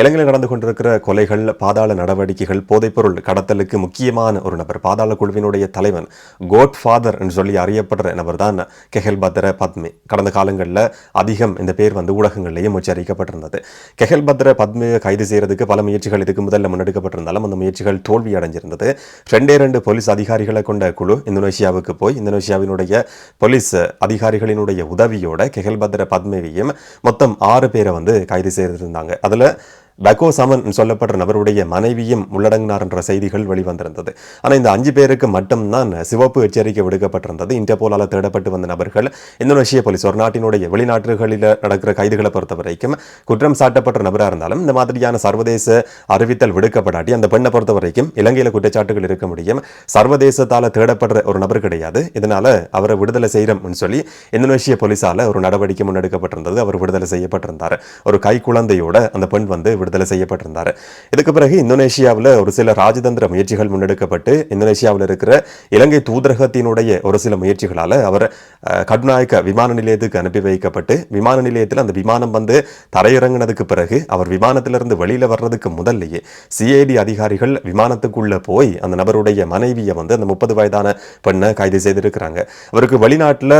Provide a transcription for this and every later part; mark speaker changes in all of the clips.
Speaker 1: இலங்கையில் நடந்து கொண்டிருக்கிற கொலைகள் பாதாள நடவடிக்கைகள் போதைப்பொருள் கடத்தலுக்கு முக்கியமான ஒரு நபர். பாதாள குழுவினுடைய தலைவன் கோட் ஃபாதர் என்று சொல்லி அறியப்படுற நபர் தான் கெஹல் பத்ர பத்மி. கடந்த காலங்களில் அதிகம் இந்த பேர் வந்து ஊடகங்கள்லேயும் உச்சரிக்கப்பட்டிருந்தது. கெஹல் பத்ர பத்மியை கைது செய்யறதுக்கு பல முயற்சிகள் இதுக்கு முதல்ல முன்னெடுக்கப்பட்டிருந்தாலும் அந்த முயற்சிகள் தோல்வி அடைஞ்சிருந்தது. ரெண்டே ரெண்டு போலீஸ் அதிகாரிகளை கொண்ட குழு இந்தோனேஷியாவுக்கு போய் இந்தோனேஷியாவினுடைய போலீஸ் அதிகாரிகளினுடைய உதவியோட கெஹல் பத்ர பத்மேவியும் மொத்தம் ஆறு பேரை வந்து கைது செய்திருந்தாங்க. அதில் பக்கோ சமன் சொல்லப்படுற நபருடைய மனைவியும் உள்ளடங்கினார் என்ற செய்திகள் வெளிவந்திருந்தது. ஆனால் இந்த அஞ்சு பேருக்கு மட்டும்தான் சிவப்பு எச்சரிக்கை விடுக்கப்பட்டிருந்தது. இன்டர்போலால் தேடப்பட்டு வந்த நபர்கள் இந்தோனேஷிய போலீஸ் ஒரு நாட்டினுடைய வெளிநாட்டுகளில் நடக்கிற கைதுகளை பொறுத்த வரைக்கும் குற்றம் சாட்டப்பட்ட நபராக இருந்தாலும் இந்த மாதிரியான சர்வதேச அறிவித்தல் விடுக்கப்படாட்டி அந்த பெண்ணை பொறுத்த வரைக்கும் இலங்கையில் குற்றச்சாட்டுகள் இருக்க முடியும். சர்வதேசத்தால் தேடப்படுற ஒரு நபர் கிடையாது. இதனால அவரை விடுதலை செய்கிறோம்னு சொல்லி இந்தோனேஷிய போலீஸால் ஒரு நடவடிக்கை முன்னெடுக்கப்பட்டிருந்தது. அவர் விடுதலை செய்யப்பட்டிருந்தார். ஒரு கை குழந்தையோட அந்த பெண் வந்து விடுதலை செய்யப்பட்டிருந்தார். இதுக்கு பிறகு இந்தோனேஷியாவில் ஒரு சில ராஜதந்திர முயற்சிகள் முன்னெடுக்கப்பட்டு இந்தோனேஷியாவில் இருக்கிற இலங்கை தூதரகத்தினுடைய ஒரு சில முயற்சிகளால் அவர் கட்நாயக்க விமான நிலையத்துக்கு அனுப்பி வைக்கப்பட்டு விமான நிலையத்தில் அந்த விமானம் வந்து தரையிறங்கினதுக்கு பிறகு அவர் விமானத்திலிருந்து வெளியில வர்றதுக்கு முதல்லையே சிஐடி அதிகாரிகள் விமானத்துக்குள்ள போய் அந்த நபருடைய மனைவியை வந்து அந்த முப்பது வயதான பெண்ணை கைது செய்திருக்கிறாங்க. அவருக்கு வெளிநாட்டில்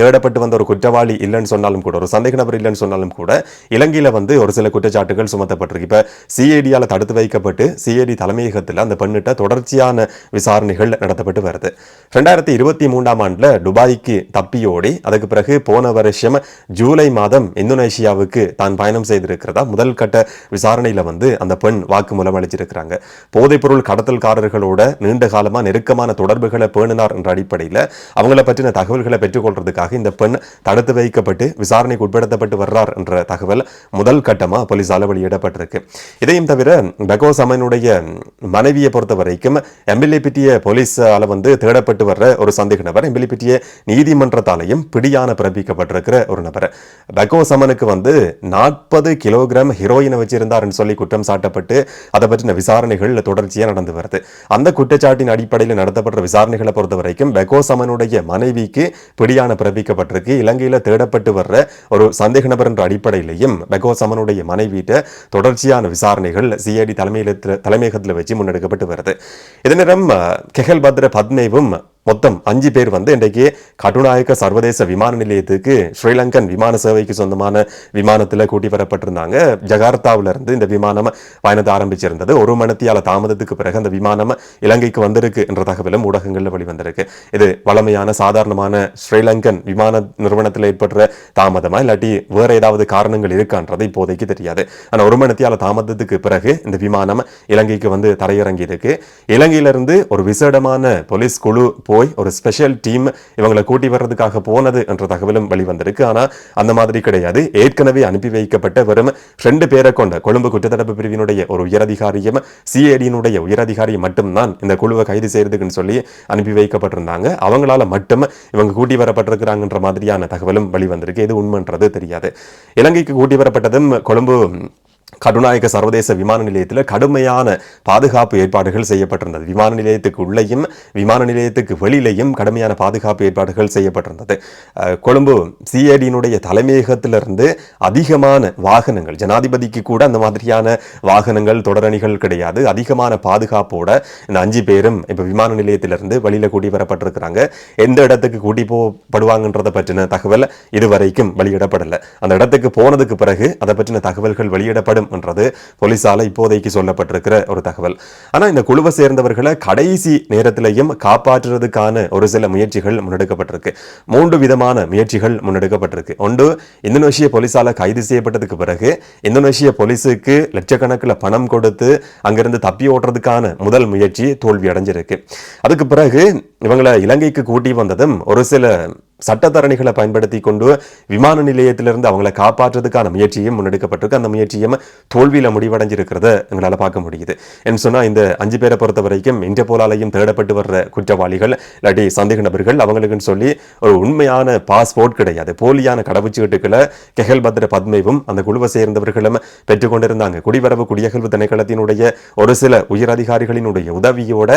Speaker 1: தேடப்பட்டு வந்த ஒரு குற்றவாளி இல்லைன்னு சொன்னாலும் கூட ஒரு சந்தேக நபர் இல்லைன்னு சொன்னாலும் கூட இலங்கையில் வந்து ஒரு சில குற்றச்சாட்டுகள் வைக்கப்பட்டிருக்கு இப்போ சிஐடியால் தடுத்து வைக்கப்பட்டு சிஐடி தலைமையகத்தில் அந்த பெண்ணிட்ட தொடர்ச்சியான விசாரணைகள் நடத்தப்பட்டு வருது. ரெண்டாயிரத்தி இருபத்தி மூன்றாம் ஆண்டில் துபாய்க்கு தப்பியோடி அதுக்கு பிறகு போன வருஷம் ஜூலை மாதம் இந்தோனேஷியாவுக்கு தான் பயணம் செய்திருக்கிறதா முதல் கட்ட விசாரணையில் வந்து அந்த பெண் வாக்குமூலம் அளிச்சிருக்கிறாங்க. போதைப்பொருள் கடத்தல்காரர்களோட நீண்ட காலமாக நெருக்கமான தொடர்புகளை பேணினார் என்ற அடிப்படையில் அவங்கள பற்றின தகவல்களை பெற்றுக்கொள்றதுக்காக இந்த பெண் தடுத்து வைக்கப்பட்டு விசாரணைக்கு உட்படுத்தப்பட்டு வர்றார் என்ற தகவல் முதல் கட்டமாக போலீஸால் வெளியிடப்பட்டு வெளியிடப்பட்டிருக்கு இதையும் தவிர பெகோ சமனுடைய மனைவியை பொறுத்த வரைக்கும் எம்பிலிபிட்டிய போலீஸால வந்து தேடப்பட்டு வர்ற ஒரு சந்தேக நபர் எம்பிலிபிட்டிய நீதிமன்றத்தாலையும் பிடியான பிறப்பிக்கப்பட்டிருக்கிற ஒரு நபர். பெகோ சமனுக்கு வந்து நாற்பது கிலோகிராம் ஹீரோயினை வச்சிருந்தாருன்னு சொல்லி குற்றம் சாட்டப்பட்டு அதை பற்றின விசாரணைகள் தொடர்ச்சியாக நடந்து வருது. அந்த குற்றச்சாட்டின் அடிப்படையில் நடத்தப்படுற விசாரணைகளை பொறுத்த வரைக்கும் பெகோஸ் சமனுடைய மனைவிக்கு பிடியான பிறப்பிக்கப்பட்டிருக்கு. இலங்கையில் தேடப்பட்டு வர்ற ஒரு சந்தேக நபர் என்ற அடிப்படையிலையும் பெகோஸ் பெகோ மனைவியிட்ட தொடர் தொடர்ச்சியான விசாரணைகள் சிஐடி தலைமையில தலைமையகத்தில் வச்சு முன்னெடுக்கப்பட்டு வருது. இதே நேரம் கெஹல் பத்ர பத்மேவும் மொத்தம் அஞ்சு பேர் வந்து இன்றைக்கு கட்டுநாயக்க சர்வதேச விமான நிலையத்துக்கு ஸ்ரீலங்கன் விமான சேவைக்கு சொந்தமான விமானத்தில் கூட்டி வரப்பட்டிருந்தாங்க. ஜகார்த்தாவிலிருந்து இந்த விமானம் பயணத்தை ஆரம்பிச்சிருந்தது. ஒரு மணத்தியால தாமதத்துக்கு பிறகு அந்த விமானம் இலங்கைக்கு வந்திருக்கு என்ற தகவலும் ஊடகங்களில் வெளிவந்திருக்கு. இது வளமையான சாதாரணமான ஸ்ரீலங்கன் விமான நிறுவனத்தில் ஏற்படுற தாமதமா இல்லாட்டி வேற ஏதாவது காரணங்கள் இருக்கான்றது இப்போதைக்கு தெரியாது. ஆனால் ஒரு மணத்தியால தாமதத்துக்கு பிறகு இந்த விமானம் இலங்கைக்கு வந்து தரையிறங்கி இருக்கு இலங்கையிலிருந்து ஒரு விசேடமான போலீஸ் குழு போய் ஒரு ஸ்பெஷல் டீம் இவங்களை கூட்டி வர்றதுக்காக போனது என்ற தகவலும் வெளிவந்திருக்கு. ஆனா அந்த மாதிரி கிடையாது. ஏற்கனவே அனுப்பி வைக்கப்பட்ட வெறும் ரெண்டு பேரை கொண்ட கொழும்பு குற்றத்தடுப்பு பிரிவினுடைய ஒரு உயரதிகாரியும் சிஐடியினுடைய உயரதிகாரியும் மட்டும்தான் இந்த குழுவை கைது செய்யறதுக்குன்னு சொல்லி அனுப்பி வைக்கப்பட்டிருந்தாங்க. அவங்களால மட்டும் இவங்க கூட்டி வரப்பட்டிருக்கிறாங்கன்ற மாதிரியான தகவலும் வெளிவந்திருக்கு. இது உண்மைன்றது தெரியாது. இலங்கைக்கு கூட்டி வரப்பட்டதும் கொழும்பு கடுநாயக்க சர்வதேச விமான நிலையத்தில் கடுமையான பாதுகாப்பு ஏற்பாடுகள் செய்யப்பட்டிருந்தது. விமான நிலையத்துக்கு உள்ளேயும் விமான நிலையத்துக்கு வெளியிலையும் கடுமையான பாதுகாப்பு ஏற்பாடுகள் செய்யப்பட்டிருந்தது. கொழும்பு சிஐடியினுடைய தலைமையகத்திலிருந்து அதிகமான வாகனங்கள் ஜனாதிபதிக்கு கூட அந்த மாதிரியான வாகனங்கள் தொடரணிகள் கிடையாது. அதிகமான பாதுகாப்போட இந்த அஞ்சு பேரும் இப்போ விமான நிலையத்திலிருந்து வெளியில் கூட்டி வரப்பட்டிருக்கிறாங்க. எந்த இடத்துக்கு கூட்டி போகப்படுவாங்கன்றதை பற்றின தகவல் இதுவரைக்கும் வெளியிடப்படலை. அந்த இடத்துக்கு போனதுக்கு பிறகு அதை பற்றின தகவல்கள் செயல்படும் என்றது போலீஸால இப்போதைக்கு சொல்லப்பட்டிருக்கிற ஒரு தகவல். ஆனா இந்த குழுவை சேர்ந்தவர்களை கடைசி நேரத்திலையும் காப்பாற்றுறதுக்கான ஒரு சில முயற்சிகள் முன்னெடுக்கப்பட்டிருக்கு. மூன்று விதமான முயற்சிகள் முன்னெடுக்கப்பட்டிருக்கு. ஒன்று இந்தோனேஷிய போலீஸால கைது செய்யப்பட்டதுக்கு பிறகு இந்தோனேஷிய போலீஸுக்கு லட்சக்கணக்கில் பணம் கொடுத்து அங்கிருந்து தப்பி ஓட்டுறதுக்கான முதல் முயற்சி தோல்வி அடைஞ்சிருக்கு அதுக்கு பிறகு இவங்களை இலங்கைக்கு கூட்டி வந்ததும் ஒரு சில சட்டத்தரணிகளை பயன்படுத்தி கொண்டு விமான நிலையத்திலிருந்து அவங்களை காப்பாற்றுறதுக்கான முயற்சியும் முன்னெடுக்கப்பட்டிருக்கு. அந்த முயற்சியும் தோல்வியில் முடிவடைஞ்சிருக்கிறத. எங்களால் பார்க்க முடியுது. என்று சொன்னால் இந்த அஞ்சு பேரை பொறுத்த வரைக்கும் இன்டர்போலாலையும் தேடப்பட்டு வர்ற குற்றவாளிகள் இல்லாட்டி சந்தேக நபர்கள் அவங்களுக்குன்னு சொல்லி ஒரு உண்மையான பாஸ்போர்ட் கிடையாது. போலியான கடவுச்சீட்டுகளை கெஹல் பத்ர பத்மேவும் அந்த குழுவை சேர்ந்தவர்களும் பெற்றுக்கொண்டிருந்தாங்க குடிவரவு குடியகல்வு திணைக்களத்தினுடைய ஒரு சில உயர் அதிகாரிகளினுடைய உதவியோட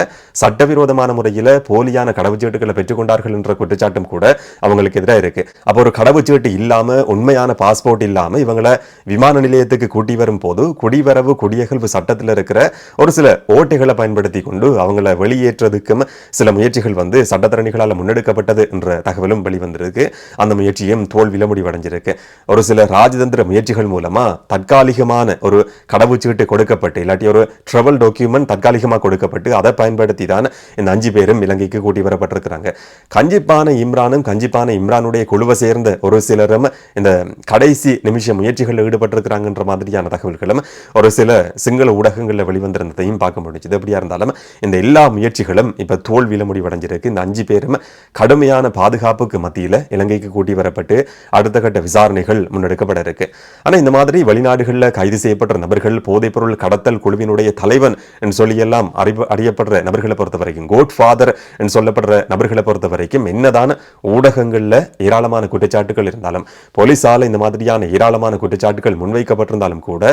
Speaker 1: சட்டவிரோதமான முறையில் போலியான கடவுச்சீட்டுகளை பெற்றுக்கொண்டார்கள் என்ற குற்றச்சாட்டும் கூட அவங்களுக்கு எதிராக இருக்கு. அப்போ ஒரு கடவுச்சீட்டு இல்லாம உண்மையான பாஸ்போர்ட் இல்லாம இவங்களை விமான நிலையத்துக்கு கூட்டி வரும் போது குடிவரவு குடியகழ்வு சட்டத்தில் இருக்கிற ஒரு சில ஓட்டைகளை பயன்படுத்தி கொண்டு அவங்கள வெளியேற்றதுக்கும் சில முயற்சிகள் வந்து சட்டத்தரணிகளால் முன்னெடுக்கப்பட்டது என்ற தகவலும் வெளிவந்திருக்கு. அந்த முயற்சியும் தோல்வியில முடிவடைஞ்சிருக்கு. ஒரு சில ராஜதந்திர முயற்சிகள் மூலமா தற்காலிகமான ஒரு கடவுச்சீட்டு கொடுக்கப்பட்டு இல்லாட்டி ஒரு ட்ராவல் டாக்குமெண்ட் தற்காலிகமாக கொடுக்கப்பட்டு அதை பயன்படுத்தி தான் இந்த அஞ்சு பேரும் இலங்கைக்கு கூட்டி வரப்பட்டிருக்கிறாங்க. கஞ்சிப்பான இம்ரானும் கஞ்சி கஞ்சிப்பான இம்ரானுடைய குழுவை சேர்ந்த ஒரு சிலரும் இந்த கடைசி நிமிஷ முயற்சிகளில் ஈடுபட்டிருக்கிறாங்கன்ற மாதிரியான தகவல்களும் ஒரு சில சிங்கள ஊடகங்களில் வெளிவந்திருந்ததையும் பார்க்க முடிஞ்சது. எப்படியா இருந்தாலும் இந்த எல்லா முயற்சிகளும் இப்போ தோல்வியில் முடிவடைஞ்சிருக்கு இந்த அஞ்சு பேரும் கடுமையான பாதுகாப்புக்கு மத்தியில் இலங்கைக்கு கூட்டி வரப்பட்டு அடுத்த கட்ட விசாரணைகள் முன்னெடுக்கப்பட இருக்கு. ஆனால் இந்த மாதிரி வெளிநாடுகளில் கைது செய்யப்பட்ட நபர்கள் போதைப்பொருள் கடத்தல் குழுவினுடைய தலைவன் என்று சொல்லியெல்லாம் அறிவு அறியப்படுற நபர்களை பொறுத்த வரைக்கும் கோட் ஃபாதர் என்று சொல்லப்படுற நபர்களை பொறுத்த வரைக்கும் என்னதான் ஊடக ஊடகங்களில் ஏராளமான குற்றச்சாட்டுகள் இருந்தாலும் போலீஸால் இந்த மாதிரியான ஏராளமான குற்றச்சாட்டுகள் முன்வைக்கப்பட்டிருந்தாலும் கூட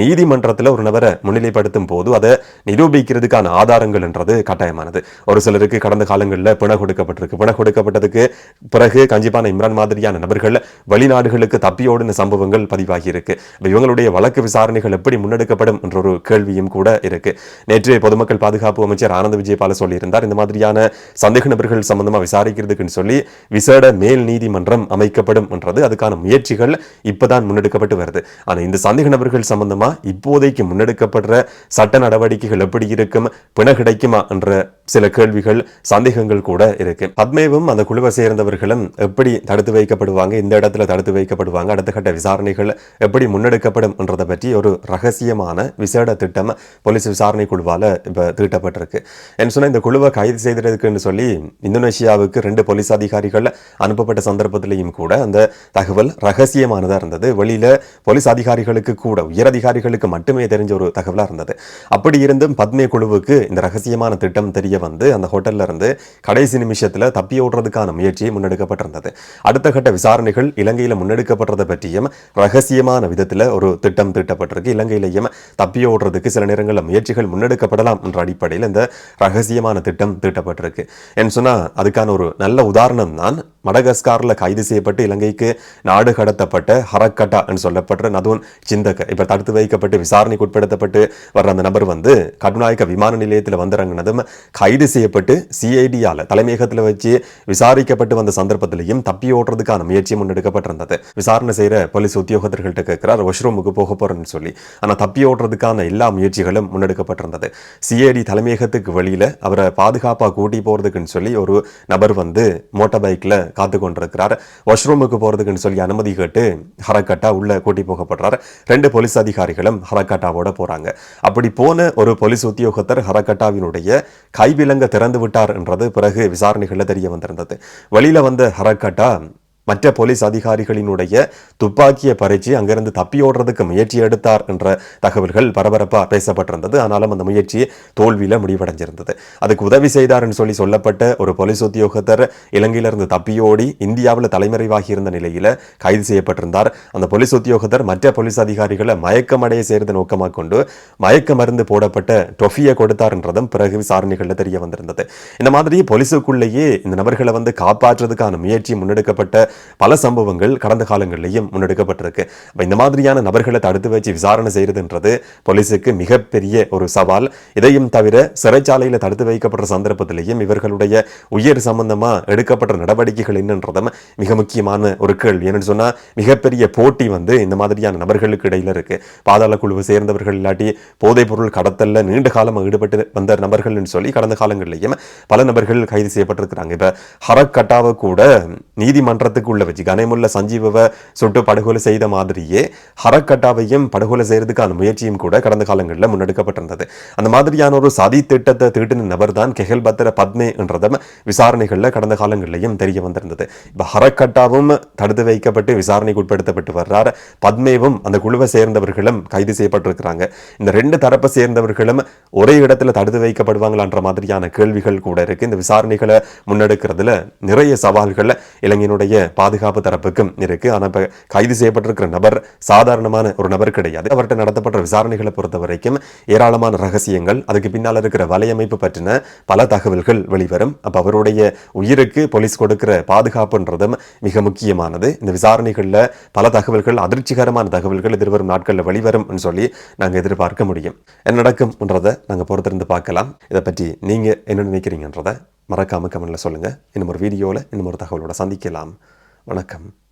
Speaker 1: நீதிமன்றத்தில் ஒரு நபரை முன்னிலைப்படுத்தும் போது அதை நிரூபிக்கிறதுக்கான ஆதாரங்கள் என்றது கட்டாயமானது. ஒரு சிலருக்கு கடந்த காலங்களில் பிண கொடுக்கப்பட்டிருக்கு. பிண கொடுக்கப்பட்டதுக்கு பிறகு கஞ்சிப்பான இம்ரான் மாதிரியான நபர்கள் வெளிநாடுகளுக்கு தப்பியோடின சம்பவங்கள் பதிவாகி இருக்கு இவங்களுடைய வழக்கு விசாரணைகள் எப்படி முன்னெடுக்கப்படும் என்ற ஒரு கேள்வியும் கூட இருக்கு. நேற்று பொதுமக்கள் பாதுகாப்பு அமைச்சர் ஆனந்த் விஜயபால சொல்லியிருந்தார். இந்த மாதிரியான சந்தேக நபர்கள் சம்பந்தமாக விசாரிக்கிறதுக்குன்னு சொல்லி விசேட மேல் நீதிமன்றம் அமைக்கப்படும் என்றது அதுக்கான முயற்சிகள் இப்பதான் முன்னெடுக்கப்பட்டு வருது. ஆனால் இந்த சந்தேக நபர்கள் சம்பந்தமா இப்போதைக்கு முன்னெடுக்கப்படுற சட்ட நடவடிக்கைகள் எப்படி இருக்கும்? பிண கிடைக்குமா? என்ற சில கேள்விகள் சந்தேகங்கள் கூட இருக்கு. பத்மேவும் அந்த குழுவை சேர்ந்தவர்களும் எப்படி தடுத்து வைக்கப்படுவாங்க இந்த இடத்துல தடுத்து வைக்கப்படுவாங்க அடுத்த கட்ட விசாரணைகள் எப்படி முன்னெடுக்கப்படும் என்றதை பற்றி ஒரு ரகசியமான விசேட திட்டம் போலீஸ் விசாரணை குழுவால் இப்போ தீட்டப்பட்டிருக்கு. என்ன சொன்னால் இந்த குழுவை கைது செய்ததுக்குன்னு சொல்லி இந்தோனேஷியாவுக்கு ரெண்டு போலீஸ் அதிகாரிகள் அனுப்பப்பட்ட சந்தர்ப்பத்திலையும் கூட அந்த தகவல் ரகசியமானதாக இருந்தது. வெளியில போலீஸ் அதிகாரிகளுக்கு கூட உயர் அதிகாரிகளுக்கு மட்டுமே தெரிஞ்ச ஒரு தகவலாக இருந்தது. அப்படி இருந்தும் பத்மே குழுவுக்கு இந்த ரகசியமான திட்டம் தெரிய வந்து அந்த ஹோட்டல்ல இருந்து கடைசி நிமிஷத்துல தப்பி ஓடுறதுக்கான முயற்சி முன்னெடுக்கப்பட்டிருந்தது. அடுத்த கட்ட விசாரணைகள் இலங்கையில் முன்னெடுக்கப்படுறதை பற்றியும் ரகசியமான விதத்துல ஒரு திட்டம் தீட்டப்பட்டிருக்கு. இலங்கையிலையும் தப்பி ஓடுறதுக்கு சில நேரங்களில் முயற்சிகள் முன்னெடுக்கப்படலாம் என்ற அடிப்படையில் இந்த ரகசியமான திட்டம் தீட்டப்பட்டிருக்கு. என்று சொன்னா அதுக்கான ஒரு நல்ல உதாரணம் தான் மடகஸ்காரில் கைது செய்யப்பட்டு இலங்கைக்கு நாடு கடத்தப்பட்ட ஹரக்கட்டா என்று சொல்லப்பட்ட நதுவன் சிந்தக. இப்போ தடுத்து வைக்கப்பட்டு விசாரணைக்கு உட்படுத்தப்பட்டு வர்ற அந்த நபர் வந்து கடுநாயக்க விமான நிலையத்தில் வந்திறங்கினதும் கைது செய்யப்பட்டு சிஐடியால் தலைமையகத்தில் வச்சு விசாரிக்கப்பட்டு வந்த சந்தர்ப்பத்திலையும் தப்பி ஓடுறதுக்கான முயற்சி முன்னெடுக்கப்பட்டிருந்தது. விசாரணை செய்கிற போலீஸ் உத்தியோகத்தர்கள்ட்ட கேட்கிறார் வாஷ்ரூமுக்கு போக போகிறேன்னு சொல்லி. ஆனால் தப்பி ஓடுறதுக்கான எல்லா முயற்சிகளும் முன்னெடுக்கப்பட்டிருந்தது. சிஐடி தலைமையகத்துக்கு வெளியில் அவரை பாதுகாப்பாக கூட்டி போகிறதுக்குன்னு சொல்லி ஒரு நபர் வந்து மோட்டார் பைக்கில் காத்து கொண்டிருக்கிறார் வாஷ்ரூமுக்கு போறதுக்குன்னு சொல்லி அனுமதி கேட்டு ஹரக்கட்டா உள்ளே கூட்டி போகப்படுறார். ரெண்டு போலீஸ் அதிகாரிகளும் ஹரக்கட்டாவோட போறாங்க. அப்படி போன ஒரு போலீஸ் உத்தியோகத்தர் ஹரக்கட்டாவினுடைய கைவிலங்க திறந்து விட்டார் என்றது பிறகு விசாரணைகளில் தெரிய வந்திருந்தது. வெளியில் வந்த ஹரக்கட்டா மற்ற போலீஸ் அதிகாரிகளினுடைய துப்பாக்கியை பறிச்சு அங்கிருந்து தப்பி ஓடுறதுக்கு முயற்சி எடுத்தார் என்ற தகவல்கள் பரபரப்பாக பேசப்பட்டிருந்தது. ஆனாலும் அந்த முயற்சி தோல்வியில் முடிவடைஞ்சிருந்தது. அதுக்கு உதவி செய்தார்னு சொல்லி சொல்லப்பட்ட ஒரு போலீஸ் உத்தியோகத்தர் இலங்கையிலிருந்து தப்பியோடி இந்தியாவில் தலைமறைவாகி இருந்த நிலையில் கைது செய்யப்பட்டிருந்தார். அந்த போலீஸ் உத்தியோகத்தர் மற்ற போலீஸ் அதிகாரிகளை மயக்கமடைய சேர்ந்த நோக்கமாக கொண்டு மயக்க மருந்து போடப்பட்ட டொஃபியை கொடுத்தார்ன்றதும் பிறகு விசாரணைகளில் தெரிய வந்திருந்தது. இந்த மாதிரி போலீஸுக்குள்ளேயே இந்த நபர்களை வந்து காப்பாற்றுறதுக்கான முயற்சி முன்னெடுக்கப்பட்ட பல சம்பவங்கள் கடந்த காலங்களிலேயும் முன்னெடுக்கப்பட்டிருக்கு. அப்ப இந்த மாதிரியான நபர்களை தடுத்து வச்சு விசாரணை செய்யறதுன்றது போலீஸுக்கு மிகப்பெரிய ஒரு சவால். இதையும் தவிர சிறைச்சாலையில் தடுத்து வைக்கப்படுற சந்தர்ப்பத்திலையும் இவர்களுடைய உயிர் சம்பந்தமாக எடுக்கப்பட்ட நடவடிக்கைகள் என்னன்றதும் மிக முக்கியமான ஒரு கேள்வி. என்னன்னு சொன்னால் மிகப்பெரிய போட்டி வந்து இந்த மாதிரியான நபர்களுக்கு இடையில இருக்கு. பாதாள குழுவை சேர்ந்தவர்கள் இல்லாட்டி போதைப் பொருள் கடத்தல்ல நீண்ட காலமாக ஈடுபட்டு வந்த நபர்கள்னு சொல்லி கடந்த காலங்களிலேயும் பல நபர்கள் கைது செய்யப்பட்டிருக்கிறாங்க. இப்ப ஹரக்கட்டாவை கூட நீதிமன்றத்துக்கு உள்ள வச்சு கனமுள்ள சஞ்சீவவை சுட்டு படுகொலை செய்த மாதிரியே ஹரக்கட்டாவையும் படுகொலை செய்யறதுக்கான முயற்சியும் கூட கடந்த காலங்களில் முன்னெடுக்கப்பட்டிருந்தது. அந்த மாதிரியான ஒரு சதி திட்டத்தை தீட்டின நபர் தான் கெஹல் பத்திர பத்மே என்றதும் விசாரணைகளில் கடந்த காலங்களிலையும் தெரிய வந்திருந்தது. இப்போ ஹரக்கட்டாவும் தடுத்து வைக்கப்பட்டு விசாரணைக்கு உட்படுத்தப்பட்டு வர்றார். பத்மேவும் அந்த குழுவை சேர்ந்தவர்களும் கைது செய்யப்பட்டிருக்கிறாங்க. இந்த ரெண்டு தரப்பை சேர்ந்தவர்களும் ஒரே இடத்துல தடுத்து வைக்கப்படுவாங்களான்ற மாதிரியான கேள்விகள் கூட இருக்கு. இந்த விசாரணைகளை முன்னெடுக்கிறதுல நிறைய சவால்களை இளைஞனுடைய பாதுகாப்பு தரப்புக்கும் இருக்கு. ஆனால் இப்போ கைது செய்யப்பட்டிருக்கிற நபர் சாதாரணமான ஒரு நபர் கிடையாது. அவர்கிட்ட நடத்தப்பட்ட விசாரணைகளை பொறுத்த வரைக்கும் ஏராளமான ரகசியங்கள் அதுக்கு பின்னால் இருக்கிற வலையமைப்பு பற்றின பல தகவல்கள் வெளிவரும். அப்போ அவருடைய உயிருக்கு போலீஸ் கொடுக்கிற பாதுகாப்புன்றதும் மிக முக்கியமானது. இந்த விசாரணைகளில் பல தகவல்கள் அதிர்ச்சிகரமான தகவல்கள் எதிர்வரும் நாட்களில் வெளிவரும் சொல்லி நாங்கள் எதிர்பார்க்க முடியும். என்ன நடக்கும்ன்றதை நாங்கள் பொறுத்திருந்து பார்க்கலாம். இதை பற்றி நீங்கள் என்ன நினைக்கிறீங்கன்றதை மறக்காம கமெண்ட்ல சொல்லுங்கள் இன்னும் ஒரு வீடியோவில் இன்னும் ஒரு தகவலோட சந்திக்கலாம். வணக்கம்.